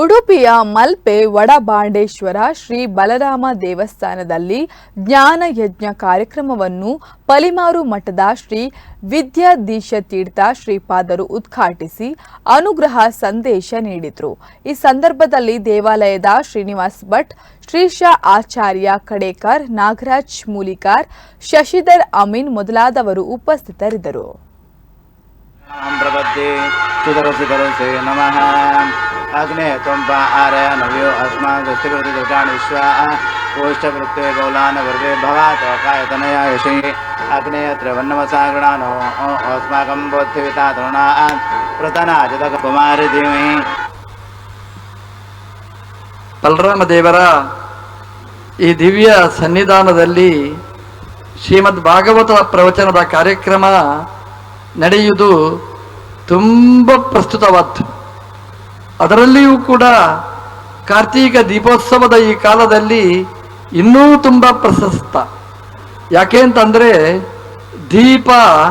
ಉಡುಪಿಯ ಮಲ್ಪೆ ವಡಬಾಂಡೇಶ್ವರ ಶ್ರೀ ಬಲರಾಮ ದೇವಸ್ಥಾನದಲ್ಲಿ ಜ್ಞಾನ ಯಜ್ಞ ಕಾರ್ಯಕ್ರಮವನ್ನು ಪಲಿಮಾರು ಮಠದ ಶ್ರೀ ವಿದ್ಯಾಧೀಶ ತೀರ್ಥ ಶ್ರೀಪಾದರು ಉದ್ಘಾಟಿಸಿ ಅನುಗ್ರಹ ಸಂದೇಶ ನೀಡಿದರು. ಈ ಸಂದರ್ಭದಲ್ಲಿ ದೇವಾಲಯದ ಶ್ರೀನಿವಾಸ್ ಭಟ್, ಶ್ರೀಶ ಆಚಾರ್ಯ ಕಡೇಕರ್, ನಾಗರಾಜ್ ಮೂಲಿಕಾರ್, ಶಶಿಧರ್ ಅಮೀನ್ ಮೊದಲಾದವರು ಉಪಸ್ಥಿತರಿದ್ದರು. ಶ್ರೀ ಸುಧರಸಿಧರಸೆ ನಮಃ ಅಗ್ನೇ ತುಂಬ ಆರಯ ನವ್ಯೋ ಅಸ್ಮಾನ್ ದುಷ್ಟಿಕೃತಿ ದುರ್ಗಾಣಿ ವಿಶ್ವ ಓಷ್ಠವೃತ್ತೆ ಗೌಲಾನ ವರ್ಗೆ ಭವಾತ್ ಕಾಯತನಯ ಯಶಿ ಅಗ್ನೇಯ ತ್ರಿವನ್ನವಸಾ ಗೃಣಾನೋ ಅಸ್ಮಾಕಂ ಬೋದ್ಧಿವಿತಾ ತೃಣಾ ಪ್ರತನಾ ಜತಕ ಕುಮಾರಿ ದೇವಿ ಬಲರಾಮ ದೇವರ ಈ ದಿವ್ಯ ಸನ್ನಿಧಾನದಲ್ಲಿ ಶ್ರೀಮದ್ ಭಾಗವತ ಪ್ರವಚನದ ಕಾರ್ಯಕ್ರಮ ನಡೆಯುವುದು ತುಂಬ ಪ್ರಸ್ತುತವಾದ್ದು. ಅದರಲ್ಲಿಯೂ ಕೂಡ ಕಾರ್ತೀಕ ದೀಪೋತ್ಸವದ ಈ ಕಾಲದಲ್ಲಿ ಇನ್ನೂ ತುಂಬ ಪ್ರಶಸ್ತ. ಯಾಕೆ ಅಂತಂದರೆ ದೀಪ